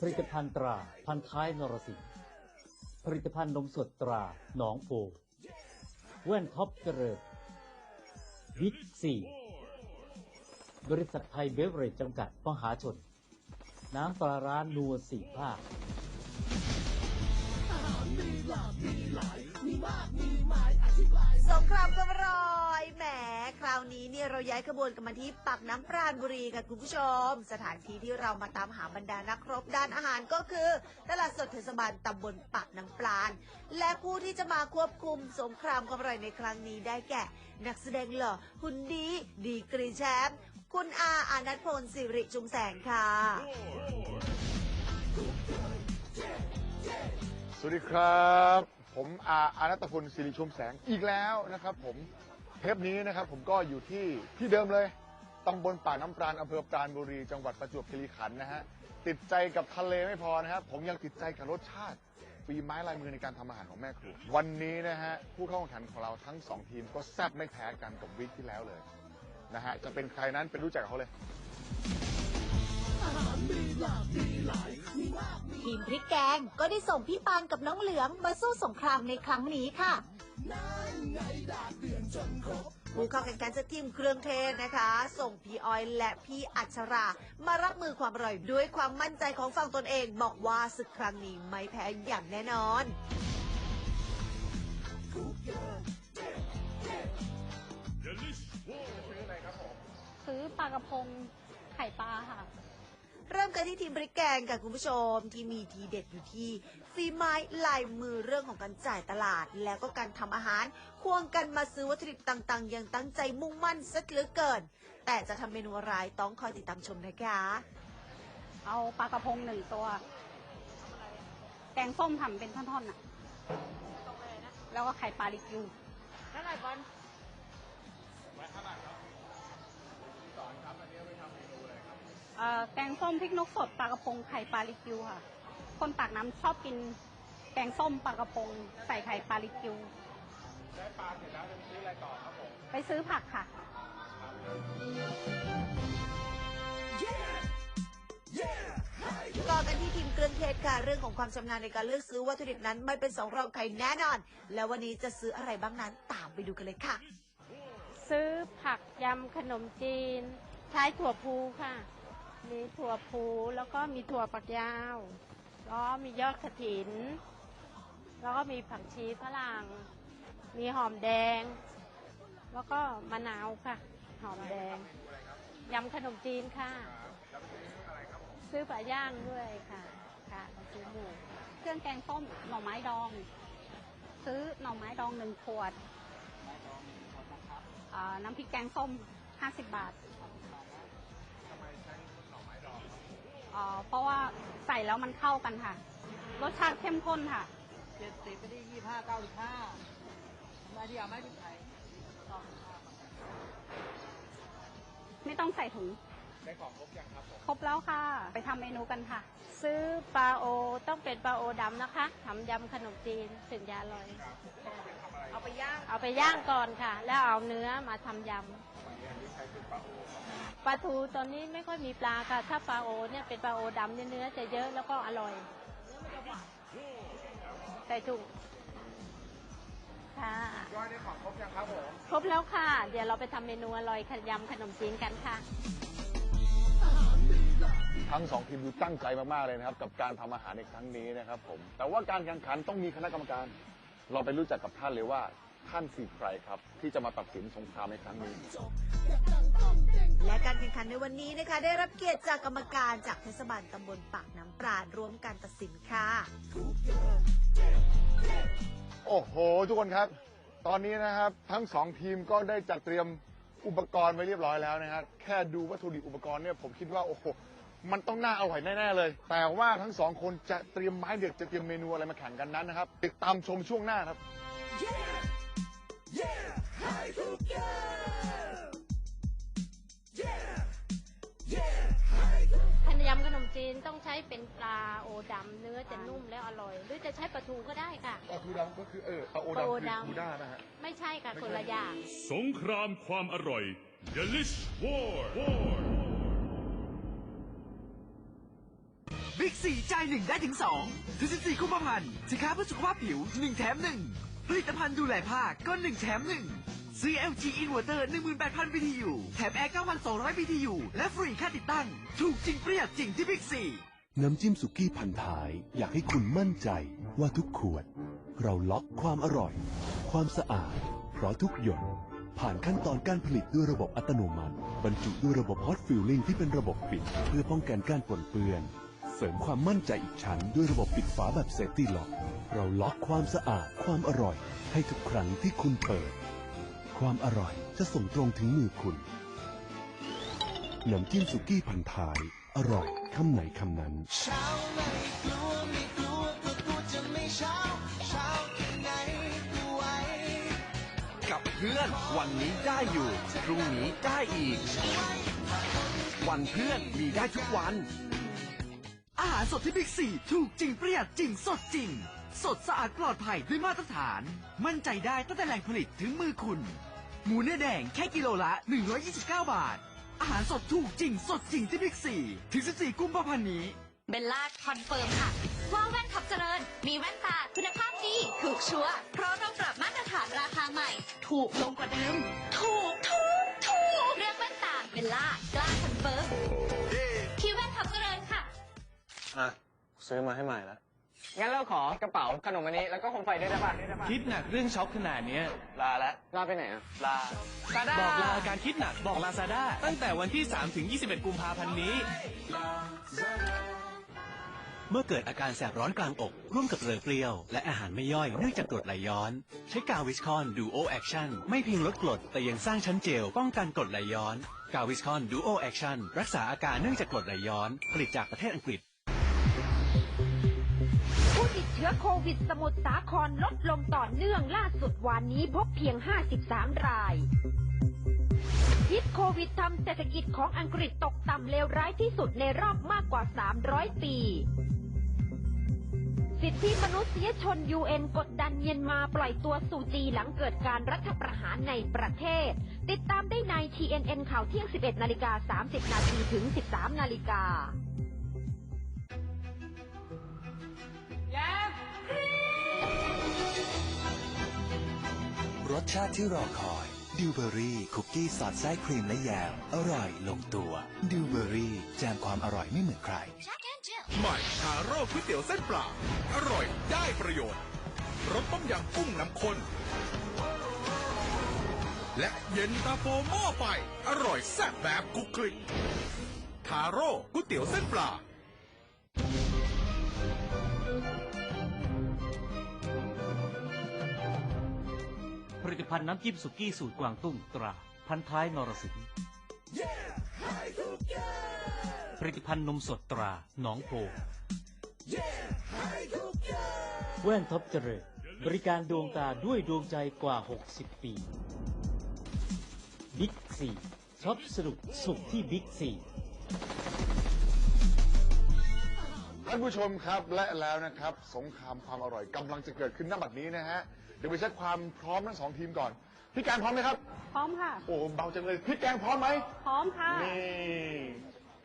ผลิตภัณฑ์ตราพันท้ายนรสิงห์ผลิตภัณฑ์นมสดตราหนองโพแว่นท็อปเจริญบิ๊กซีบริษัทไทยเบเวอเรจจำกัดมหาชน น้ำปลาร้านนัวสี่ภาคสงครามกำรอยแหม คราวนี้เนี่ยเราย้ายขบวนกันมาที่ปากน้ำปราณบุรีค่ะคุณผู้ชม สถานที่ที่เรามาตามหาบรรดานักรบด้านอาหารก็คือตลาดสดเทศบาลตำบลปากน้ำปราณและผู้ที่จะมาควบคุมสงครามกำรอยในครั้งนี้ได้แก่ นักแสดงหล่อหุ่นดีดีกรีแชมป์คุณอาอานัทพลสิริจุมแสงค่ะ สวัสดีครับ ผมอาอานัตพลศิริชมแสงอีกแล้วนะครับ ผมเทปนี้นะครับ ผมก็อยู่ที่ที่เดิมเลยตำบลป่าน้ำปราณอำเภอปราณบุรีจังหวัดประจวบคีรีขันธ์นะฮะติดใจกับทะเลไม่พอนะครับ ผมยังติดใจกับรสชาติฝีไม้ลายมือในการทำอาหารของแม่ครัววันนี้นะฮะผู้เข้าแข่งขันของเราทั้งสองทีมก็แซ่บไม่แพ้กันกับวิกที่แล้วเลยนะฮะจะเป็นใครนั้นเป็นรู้จักกับเขาเลย ทีมพริกแกงก็ได้ส่งพี่ปานกับน้องเหลืองมาสู้สงครามในครั้งนี้ค่ะผู้เข้าแข่งขันจากทีมเครื่องเทศนะคะ ส่งพี่ออยและพี่อัชรา มารับมือความอร่อยด้วยความมั่นใจของฝั่งตนเองบอกว่าศึกครั้งนี้ไม่แพ้อย่างแน่นอนซื้อปลากระพงไข่ปลาค่ะ เริ่มกันที่ทีมพริกแกงค่ะคุณผู้ชม ที่มีทีเด็ดอยู่ที่ฝีไม้ลายมือเรื่องของการจ่ายตลาด แล้วก็การทำอาหาร ควงกันมาซื้อวัตถุดิบต่างๆ อย่างตั้งใจมุ่งมั่นสักเหลือเกิน แต่จะทำเมนูอะไรต้องคอยติดตามชมนะคะ เอาปลากระพงหนึ่งตัว แกงส้มทำเป็นท่อนๆน่ะ แล้วก็ไข่ปลาลิกิวแล้วไข่บอล เอ่อแกงส้มพริกนกสดปลากระพงไข่ปลาลิกิวค่ะ คนปากน้ำชอบกินแกงส้มปลากระพงใส่ไข่ปลาลิกิว ได้ปลาเสร็จแล้วจะไปซื้ออะไรต่อครับผม ไปซื้อผักค่ะ ต่อกันที่ทีมเครื่องเทศค่ะ เรื่องของความชำนาญในการเลือกซื้อวัตถุดิบนั้น ไม่เป็นสองรองใครแน่นอน แล้ววันนี้จะซื้ออะไรบ้างนั้นตามไปดูกันเลยค่ะ ซื้อผักยำขนมจีน ใช้ถั่วพูค่ะ มีถั่วพูแล้วก็มีถั่วปักยาวแล้วมียอดกระถิน แล้วก็มีผักชีฝรั่ง มีหอมแดง แล้วก็มะนาวค่ะ หอมแดงยำขนมจีนค่ะ ซื้อปลาย่างด้วยค่ะ ค่ะซื้อหมูเครื่องแกงส้มหน่อไม้ดอง ซื้อหน่อไม้ดองหนึ่งขวดน้ำพริกแกงส้ม50 บาท อ่าเพราะว่าใส่แล้วมันเข้ากันค่ะ รสชาติเข้มข้นค่ะ เจ็ดสิบไม่ได้ยี่ห้าเก้าสิบห้าทำไมที่เอาไม่ถึงไทยไม่ต้องใส่ถุง ได้ของครบยังครับผมครบแล้วค่ะ ไปทำเมนูกันค่ะ ซื้อปลาโอต้องเป็นปลาโอดำนะคะทำยำขนมจีนถึงจะอร่อย เอาไปย่าง เอาไปย่างก่อนค่ะ แล้วเอาเนื้อมาทำยำ ปลาทูตอนนี้ไม่ค่อยมีปลาค่ะ ถ้าปลาโอเนี่ยเป็นปลาโอดำเนี่ยเนื้อจะเยอะแล้วก็อร่อยใส่ถุงค่ะย่อยได้ของครบยังครับผมครบแล้วค่ะ เดี๋ยวเราไปทำเมนูอร่อยขยำขนมจีนกันค่ะ ทั้งสองทีมดูตั้งใจมากๆเลยนะครับ กับการทำอาหารในครั้งนี้นะครับผม แต่ว่าการแข่งขันต้องมีคณะกรรมการ เราไปรู้จักกับท่านเลยว่า ท่านคือใครครับ ที่จะมาตัดสินสงครามในครั้งนี้ และการแข่งขันในวันนี้นะคะ ได้รับเกียรติจากกรรมการจากเทศบาลตำบลปากน้ำปราณร่วมการตัดสินค่ะ โอ้โห ทุกคนครับ ตอนนี้นะครับทั้งสองทีมก็ได้จัดเตรียมอุปกรณ์ไว้เรียบร้อยแล้วนะครับแค่ดูวัตถุดิบอุปกรณ์เนี่ยผมคิดว่าโอ้โหมันต้องน่าอร่อยแน่ๆเลย แต่ว่าทั้งสองคนจะเตรียมไม้เด็ดจะเตรียมเมนูอะไรมาแข่งกันนั้นนะครับ ติดตามชมช่วงหน้าครับ ขนยำขนมจีนต้องใช้เป็นปลาโอดำเนื้อจะนุ่มแล้วอร่อย หรือจะใช้ปลาทูก็ได้ค่ะ ปลาทูดำก็คือเออปลาโอปลาโอดำคือดำทูด้านะฮะ ไม่ใช่ค่ะคนละอย่างสงครามความอร่อย Delish War War บิ๊กสี่จ่ายหนึ่งได้ถึง2ถึง14กุมภาพันธ์สินค้าเพื่อสุขภาพผิว1แถม1 ผลิตภัณฑ์ดูแลผ้าก็1แถม1ซื้อ LG Inverter 18,000 BTU แถม Air 9,200 BTU และฟรีค่าติดตั้ง ถูกจริงประหยัดจริงที่บิ๊กซี น้ำจิ้มสุกี้พันท้าย อยากให้คุณมั่นใจว่าทุกขวด เราล็อกความอร่อย ความสะอาด เพราะทุกหยด ผ่านขั้นตอนการผลิตด้วยระบบอัตโนมัติ บรรจุด้วยระบบ Hot Filling ที่เป็นระบบปิด เพื่อป้องกันการปนเปื้อน เสริมความมั่นใจอีกชั้นด้วยระบบปิดฝาแบบเซฟตี้ล็อก เราล็อกความสะอาดความอร่อย ให้ทุกครั้งที่คุณเปิด ความอร่อยจะส่งตรงถึงมือคุณน้ำจิ้มสุกี้พันท้าย อร่อยคำไหนคำนั้นกับเพื่อนวันนี้ได้อยู่พรุ่งนี้ได้อีก วันเพื่อนมีได้ทุกวัน อาหารสดที่บิ๊กซีถูกจริงประหยัดจริงสดจริง สดสะอาดปลอดภัยด้วยมาตรฐาน มั่นใจได้ตั้งแต่แหล่งผลิตถึงมือคุณ หมูเนื้อแดงแค่กิโลละ 129 บาท อาหารสดถูกจริงสดจริงที่บิ๊กซีถึง 14 กุมภาพันธ์นี้ เบลล่าคอนเฟิร์มค่ะว่าแว่นขับเจริญ มีแว่นตาคุณภาพดีถูกชัวร์เพราะเราปรับมาตรฐานราคาใหม่ ถูกลงกว่าเดิม ถูกถูกถูกเรื่องแว่นตาเบลล่ากล้า ซื้อมาให้ใหม่แล้ว งั้นเราขอกระเป๋าขนมอันนี้แล้วก็โคมไฟด้วยได้ป่ะคิดหนักเรื่องช็อปขนาดเนี้ย ลาแล้ว ลาไปไหนอะลา ซาด้าบอกลาอาการคิดหนักบอกลาซาด้าตั้งแต่วันที่ 3 ถึง 21 กุมภาพันธ์นี้ เมื่อเกิดอาการแสบร้อนกลางอก ร่วมกับเรือเปรี้ยว และอาหารไม่ย่อยเนื่องจากกรดไหลย้อน ใช้กาวิสคอนดูโอแอคชั่นไม่เพียงลดกรด แต่ยังสร้างชั้นเจล ป้องกันกรดไหลย้อน กาวิสคอนดูโอแอคชั่นรักษาอาการเนื่องจากกรดไหลย้อน ผลิตจากประเทศอังกฤษผู้ติดเชื้อโควิดสมุทรสาครลดลงต่อเนื่องล่าสุดวันนี้พบเพียง 53 รายพิษโควิดทำเศรษฐกิจของอังกฤษตกต่ำเลวร้ายที่สุดในรอบมากกว่า 300 ปี สิทธิมนุษยชน UN กดดันเมียนมาปล่อยตัวสู่จีหลังเกิดการรัฐประหารในประเทศ ติดตามได้ใน TNN ข่าวเที่ยง 11 นาฬิกา 30 นาทีถึง 13 นาฬิกา รสชาติที่รอคอยดิวเบอรี่คุกกี้สอดไส้ครีมและแยมอร่อยลงตัวดิวเบอรี่แจมความอร่อยไม่เหมือนใครใหม่ทาโร่ก๋วยเตี๋ยวเส้นปลาอร่อยได้ประโยชน์รสต้มยำกุ้งน้ำข้นและเย็นตาโฟหม้อไฟอร่อยแซ่บแบบกุกคลิกทาโร่ก๋วยเตี๋ยวเส้นปลา ลิตภัณฑ์น้ำจิ้มสุกี้สูตรกวางตุ้งตรา พันท้ายนรสิงห์ผลิตภัณฑ์นมสดตรา หนองโพแว่นท็อปเจริญบริการดวงตาด้วยดวงใจกว่า 60 ปีบิ๊กซีช็อปสนุกสุขที่บิ๊กซี ท่านผู้ชมครับและแล้วนะครับ สงครามความอร่อยกำลังจะเกิดขึ้นณบัดนี้นะฮะเดี๋ยวไปเช็คความพร้อมทั้งสองทีมก่อนพี่แกงพร้อมไหมครับ พร้อมค่ะ โอ้เบาจังเลยพี่แกงพร้อมไหมพร้อมค่ะ นี่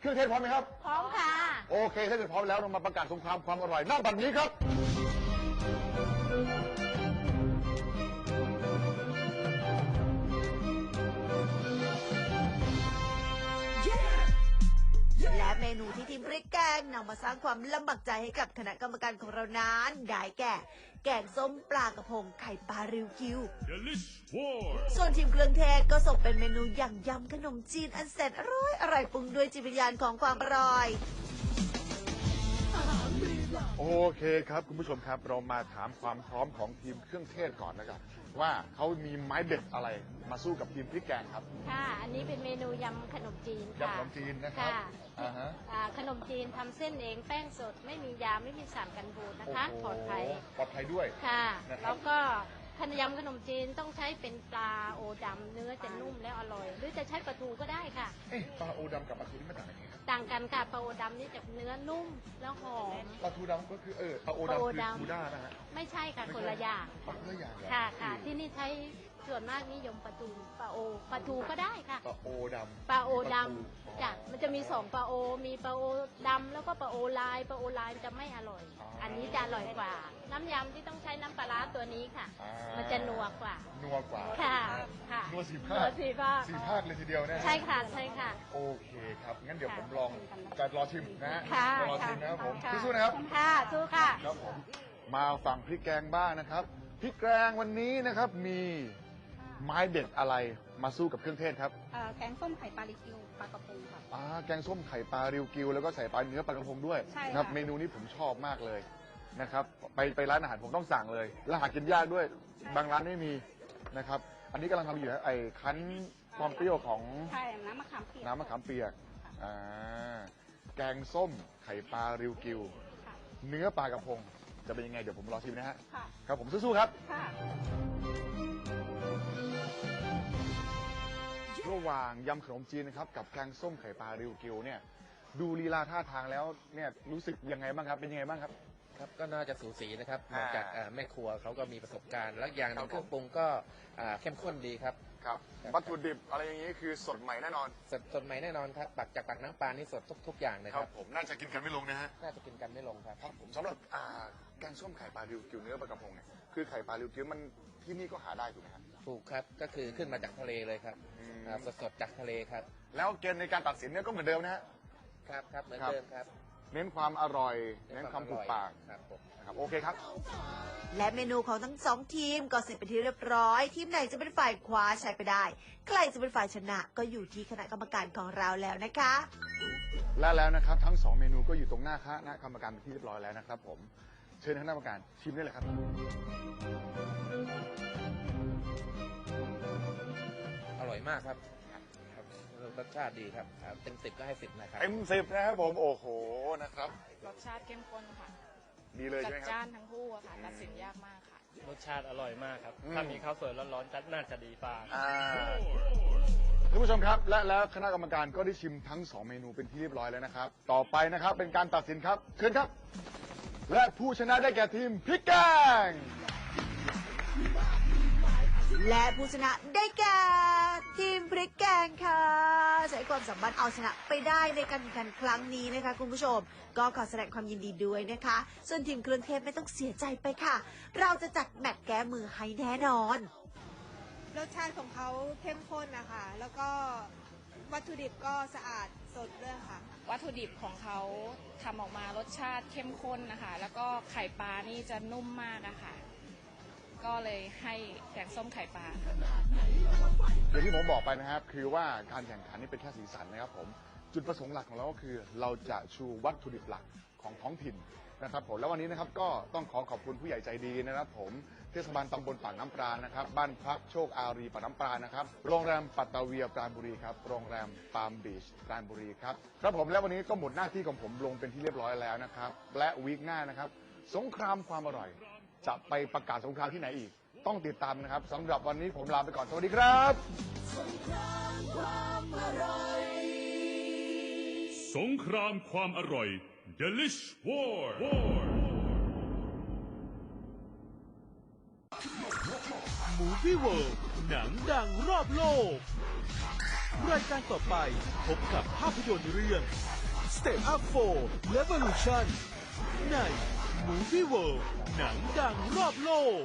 เครื่องเทศพร้อมไหมครับ พร้อมค่ะ โอเคถ้าเกิดพร้อมแล้วเรามาประกาศสงครามความอร่อยณบัดนี้ครับ มนูที่ทีมพริกแกงนำมาสร้างความลำบากใจให้กับคณะกรรมการของเรานั้นได้แก่ แกงส้มปลากระพงไข่ปลาริวกิว Delish War ส่วนทีมเครื่องเทศก็ส่งเป็นเมนูอย่างยำขนมจีนอันแสนอร่อยอร่อยปรุงด้วยจิตวิญญาณของความอร่อย โอเคครับ คุณผู้ชมครับเรามาถามความพร้อมของทีมเครื่องเทศก่อนนะครับ ว่าเขามีไม้เด็ดอะไรมาสู้กับทีมพริกแกงครับ ค่ะ อันนี้เป็นเมนูยำขนมจีน ยำค่ะขนมจีนนะครับค่ะอ่าฮะ อ่าขนมจีนทำเส้นเองแป้งสดไม่มียาไม่มีสารกันบูดนะคะโโหปลอดภัยปลอดภัยด้วย ค่ะ นะครับ แล้วก็ขนยำขนมจีนต้องใช้เป็นปลาโอดำเนื้อจะนุ่มและอร่อย หรือจะใช้ปลาทูก็ได้ค่ะ เอ๊ะปลาโอดำกับปลาทูนี่มันต่างกันยังไงครับ ต่างกันค่ะปลาโอดำนี่จะเนื้อนุ่มแล้วหอม ปลาทูดำก็คือเออปลาโอปลาโอดำคือดำ ทูด้านะฮะไม่ใช่ค่ะไม่คนใช่ละอย่างปลาคนละอย่างเหรอค่ะค่ะอืมที่นี่ใช้ ส่วนมากนิยมปลาทูปลาโอปลาทูก็ได้ค่ะปลาโอดำปลาโอดปลาทูำจ้ะมันจะมีสองปลาโอ มีปลาโอดำแล้วก็ปลาโอลายปลาโอลายจะไม่อร่อย อันนี้จะอร่อยกว่า น้ำยำที่ต้องใช้น้ำปลาร้าตัวนี้ค่ะอ่ามันจะนัวกว่า นัวกว่าค่ะค่ะนัวสี่นัภาวคสี่ภาคสี่ภาคเลยทีเดียวนะฮะใช่ค่ะใช่ค่ะ โอเคครับงั้นเดี๋ยวผมลองจะรอชิมนะฮะค่ะจะรอชิมนะครับผมค่ะสู้ๆนะครับค่ะสู้ค่ะครับผมมาฝั่งพริกแกงบ้างนะครับพริกแกงวันนี้นะครับมี ไม้เด็ดอะไรมาสู้กับเครื่องเทศครับเอ่อแกงส้มไข่ปลาลิกิวปลากระพงค่ะ อ่าแกงส้มไข่ปลาริวกิว แล้วก็ใส่ปลาเนื้อปลากระพงด้วยใช่ค่ะ นะครับ เมนูนี้ผมชอบมากเลยนะครับ ไปไปร้านอาหารผมต้องสั่งเลยแล้วหากินยากด้วย บางร้านไม่มีนะครับ อันนี้กำลังทำอยู่นะไอ้คั้นความเปรี้ยวของ ใช่น้ำมะขามเปียกน้ำมะขามเปียก อ่า แกงส้มไข่ปลาริวกิวเนื้อปลากระพง จะเป็นยังไงเดี๋ยวผมรอชิมนะฮะค่ะ ครับผมสู้ๆครับ ค่ะ ระหว่างยำขนมจีนนะครับกับแกงส้มไข่ปลาริวกิวเนี่ย ดูลีลาท่าทางแล้วเนี่ยรู้สึกยังไงบ้างครับ เป็นยังไงบ้างครับ ครับก็น่าจะสูสีนะครับอ่าม มาจากอ่าแม่ครัวเขาก็มีประสบการณ์ แล้วอย่างหนึ่งคเครับรื่องปรุงก็อ่าเข้มข้นดีครับครับ วัตถุดิบอะไรอย่างนี้คือสดใหม่แน่นอนสดสดใหม่แน่นอนครับปักจากปากน้ำปลานี่สดทุกทุกอย่างนะคครัรับบผมน่าจะกินกันไม่ลงนะฮะน่าจะกินกันไม่ลงครับครับผมสำหรับอ่าแกงส้มไข่ปลาริวกิวเนื้อปลากระพงเนี่ยคือไข่ปลาริวกิวมันที่นี่ก็หาได้ถูกไหมครับ ถูกครับก็คือขึ้นมาจากทะเลเลยครับอ่าสดๆจากทะเลครับแล้วเกณฑ์ในการตัดสินเนี่ยก็เหมือนเดิมนะฮะ ครับครับเหมือนครับ เดิมครับ เน้นความอร่อย เน้นความถูกปากครับผมนะครับโอเคครับ และเมนูของทั้งสองทีมก็เสร็จเป็นที่เรียบร้อย ทีมไหนจะเป็นฝ่ายคว้าชัยไปได้ ใครจะเป็นฝ่ายชนะก็อยู่ที่คณะกรรมการของเราแล้วนะคะ และแล้วนะครับทั้งสองเมนูก็อยู่ตรงหน้าคณะกรรมการเป็นที่เรียบร้อยแล้วนะครับ ผมเชิญคณะกรรมการชิมได้เลยครับ อร่อยมากครับค รับรสชาติดีครับครับเต็มสิบก็ให้สิบนะครับ เต็มสิบนะครับผมโอ้โหนะครับรสชาติเข้มข้นค่ะดีเลยจัใช่ดไหมครับ จ้านทั้งคู่อะค่ะตัดสินยากมากค่ะ รสชาติอร่อยมากครับ อืม ถ้ามีข้าวสวยร้อนๆจะน่าจะดีฟ้าอ่าท่านผู้ชมครับ และแล้วคณะกรรมการก็ได้ชิมทั้งสองเมนูเป็นที่เรียบร้อยแล้วนะครับ ต่อไปนะครับเป็นการตัดสินครับเชิญครับ และผู้ชนะได้แก่ทีมพริกแกง และผู้ชนะได้แก่ ทีมพริกแกงค่ะ ใช้ความสามารถเอาชนะไปได้ในการแข่งขันครั้งนี้นะคะ คุณผู้ชม ก็ขอแสดงความยินดีด้วยนะคะ ส่วนทีมเครื่องเทศไม่ต้องเสียใจไปค่ะ เราจะจัดแมตช์แก้มือให้แน่นอน รสชาติของเขาเข้มข้นนะคะ แล้วก็วัตถุดิบก็สะอาดสดด้วยค่ะ วัตถุดิบของเขาทำออกมารสชาติเข้มข้นนะคะ แล้วก็ไข่ปลานี่จะนุ่มมากอะค่ะ ก็เลยให้แกงส้มไข่ปลาค่ะ อย่างที่ผมบอกไปนะครับ คือว่าการแข่งขันนี่เป็นแค่สีสันนะครับผมจุดประสงค์หลักของเราก็คือ เราจะชูวัตถุดิบหลักของท้องถิ่นนะครับผมแล้ววันนี้นะครับก็ต้องขอขอบคุณผู้ใหญ่ใจดีนะครับผมเทศบาลตำบลปากน้ำปราณนะครับบ้านพักโชคอารีปากน้ำปราณนะครับโรงแรมปัตตาเวียปราณบุรีครับโรงแรมปาล์มบีชปราณบุรีครับครับผมและวันนี้ก็หมดหน้าที่ของผมลงเป็นที่เรียบร้อยแล้วนะครับและวีคหน้านะครับสงครามความอร่อย จะไปประกาศสงครามที่ไหนอีก ต้องติดตามนะครับสำหรับวันนี้ผมลาไปก่อน สวัสดีครับ สงครามความอร่อย Delish War มูฟี่เวิลด์หนังดังรอบโลก รายการต่อไปพบกับภาพยนตร์เรื่อง Step Up 4 Revolution ใน มูฟี่เวิลด์หนังดังรอบโลก